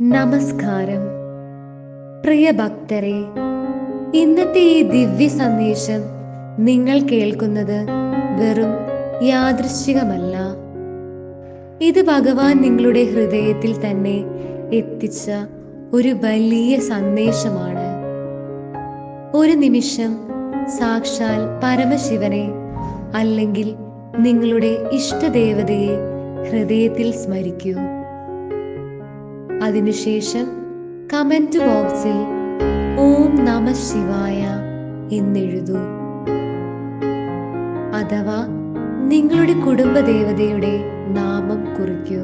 നമസ്കാരം. പ്രിയ ഭക്തരെ ഇന്നത്തെ ഈ ദിവ്യ സന്ദേശം നിങ്ങൾ കേൾക്കുന്നത് വെറും യാദൃശ്ചികമല്ല. ഇത് ഭഗവാൻ നിങ്ങളുടെ ഹൃദയത്തിൽ തന്നെ എത്തിച്ച ഒരു വലിയ സന്ദേശമാണ്. ഒരു നിമിഷം സാക്ഷാൽ പരമശിവനെ അല്ലെങ്കിൽ നിങ്ങളുടെ ഇഷ്ടദേവതയെ ഹൃദയത്തിൽ സ്മരിക്കൂ. അതിനുശേഷം കമന്റ് ബോക്സിൽ ഓം നമ ശിവായ എന്നെഴുതൂ. അഥവാ നിങ്ങളുടെ കുടുംബദേവതയുടെ നാമം കുറിക്കൂ.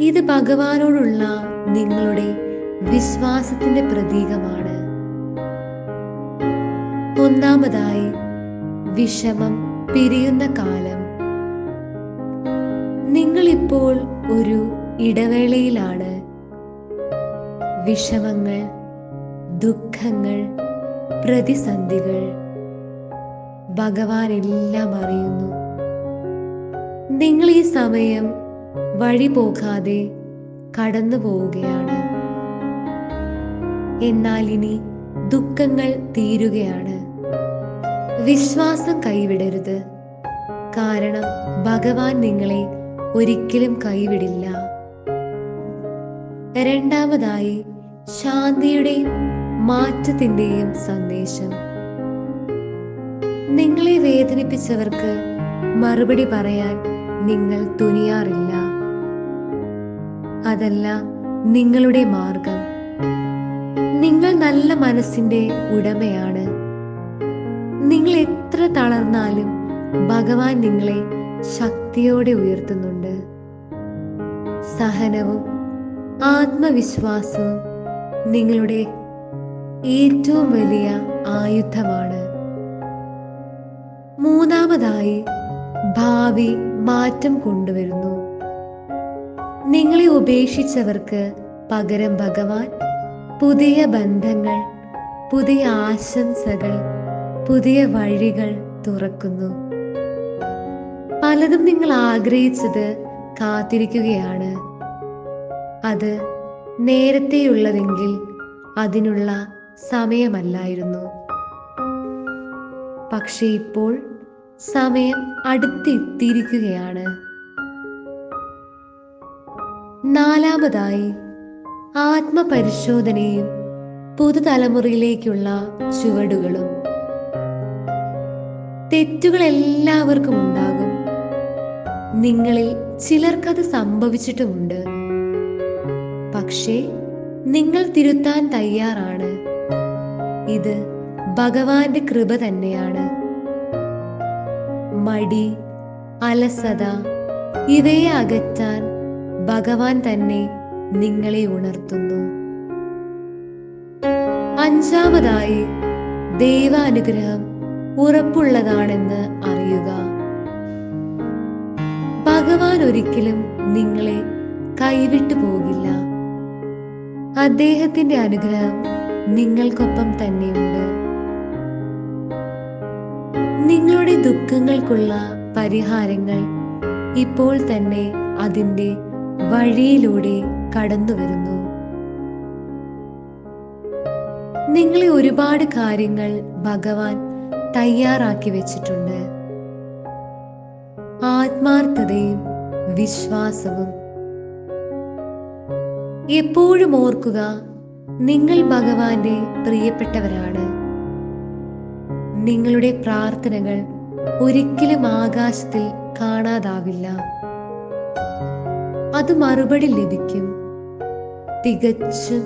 ഇത് ഭഗവാനോടുള്ള നിങ്ങളുടെ വിശ്വാസത്തിന്റെ പ്രതീകമാണ്. ഒന്നാമതായി വിഷമം പിരിയുന്ന കാലം. നിങ്ങളിപ്പോൾ ഒരു ഇടവേളയിലാണ്. വിഷമങ്ങൾ ദുഃഖങ്ങൾ പ്രതിസന്ധികൾ ഭഗവാൻ എല്ലാം അറിയുന്നു. നിങ്ങൾ ഈ സമയം വഴി പോകാതെ കടന്നു പോവുകയാണ്. എന്നാൽ ഇനി ദുഃഖങ്ങൾ തീരുകയാണ്. വിശ്വാസം കൈവിടരുത്. കാരണം ഭഗവാൻ നിങ്ങളെ ഒരിക്കലും കൈവിടില്ല. രണ്ടാമതായി ശാന്തിയുടെയും മാറ്റത്തിന്റെയും സന്ദേശം. നിങ്ങളെ വേദനിപ്പിച്ചവർക്ക് മറുപടി പറയാൻ നിങ്ങൾ തുനിയാറില്ല. അതല്ല നിങ്ങളുടെ മാർഗം. നിങ്ങൾ നല്ല മനസ്സിന്റെ ഉടമയാണ്. നിങ്ങൾ എത്ര തളർന്നാലും ഭഗവാൻ നിങ്ങളെ ശക്തിയോടെ ഉയർത്തുന്നുണ്ട്. സഹനവും ആത്മവിശ്വാസവും നിങ്ങളുടെ ഏറ്റവും വലിയ ആയുധമാണ്. മൂന്നാമതായി ഭാവി മാറ്റം കൊണ്ടുവരുന്നു. നിങ്ങളെ ഉപേക്ഷിച്ചവർക്ക് പകരം ഭഗവാൻ പുതിയ ബന്ധങ്ങൾ പുതിയ ആശംസകൾ പുതിയ വഴികൾ തുറക്കുന്നു. പലതും നിങ്ങൾ ആഗ്രഹിച്ചത് കാത്തിരിക്കുകയാണ്. അത് നേരത്തെയുള്ളതെങ്കിൽ അതിനുള്ള സമയമല്ലായിരുന്നു. പക്ഷേ ഇപ്പോൾ സമയം അടുത്തെത്തിയിരിക്കുകയാണ്. നാലാമതായി ആത്മപരിശോധനയും പുതുതലമുറയിലേക്കുള്ള ചുവടുകളും. തെറ്റുകൾ എല്ലാവർക്കും ഉണ്ടാകും. നിങ്ങളിൽ ചിലർക്കത് സംഭവിച്ചിട്ടുമുണ്ട്. പക്ഷേ നിങ്ങൾ തിരുത്താൻ തയ്യാറാണ്. ഇത് ഭഗവാന്റെ കൃപ തന്നെയാണ്. മടി അലസത ഇവയെ അകറ്റാൻ ഭഗവാൻ തന്നെ നിങ്ങളെ ഉണർത്തുന്നു. അഞ്ചാമതായി ദൈവാനുഗ്രഹം ഉറപ്പുള്ളതാണെന്ന് അറിയുക. ഭഗവാൻ ഒരിക്കലും നിങ്ങളെ കൈവിട്ടു പോകില്ല. അദ്ദേഹത്തിന്റെ അനുഗ്രഹം നിങ്ങൾക്കൊപ്പം തന്നെയുണ്ട്. നിങ്ങളുടെ ദുഃഖങ്ങൾക്കുള്ള പരിഹാരങ്ങൾ ഇപ്പോൾ തന്നെ അതിന്റെ വഴിയിലൂടെ കടന്നു വരുന്നു. നിങ്ങളെ ഒരുപാട് കാര്യങ്ങൾ ഭഗവാൻ തയ്യാറാക്കി വെച്ചിട്ടുണ്ട്. ആത്മാർത്ഥതയും വിശ്വാസവും എപ്പോഴും ഓർക്കുക നിങ്ങൾ ഭഗവാന്റെ പ്രിയപ്പെട്ടവരാണ്. നിങ്ങളുടെ പ്രാർത്ഥനകൾ ഒരിക്കലും ആകാശത്തിൽ കാണാതാവില്ല. അത് മറുപടി ലഭിക്കും. തികച്ചും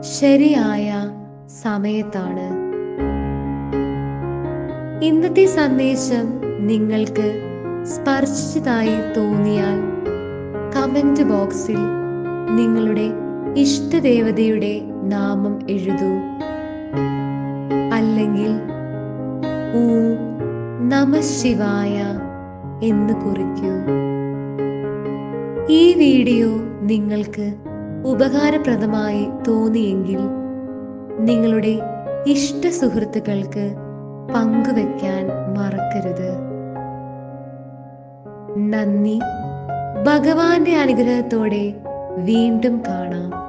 ശരിയായ സമയത്താണ്. ഇന്നത്തെ സന്ദേശം നിങ്ങൾക്ക് സ്പർശിച്ചതായി തോന്നിയാൽ കമന്റ് ബോക്സിൽ നിങ്ങളുടെ ഇഷ്ടദേവതയുടെ നാമം എഴുതൂ. അല്ലെങ്കിൽ ഓ നമ ശിവായ എന്ന് കുറിക്കൂ. ഈ വീഡിയോ നിങ്ങൾക്ക് ഉപകാരപ്രദമായി തോന്നിയെങ്കിൽ നിങ്ങളുടെ ഇഷ്ട സുഹൃത്തുക്കൾക്ക് പങ്കുവെക്കാൻ മറക്കരുത്. നന്ദി. ഭഗവാന്റെ അനുഗ്രഹത്തോടെ വീണ്ടും കാണാം.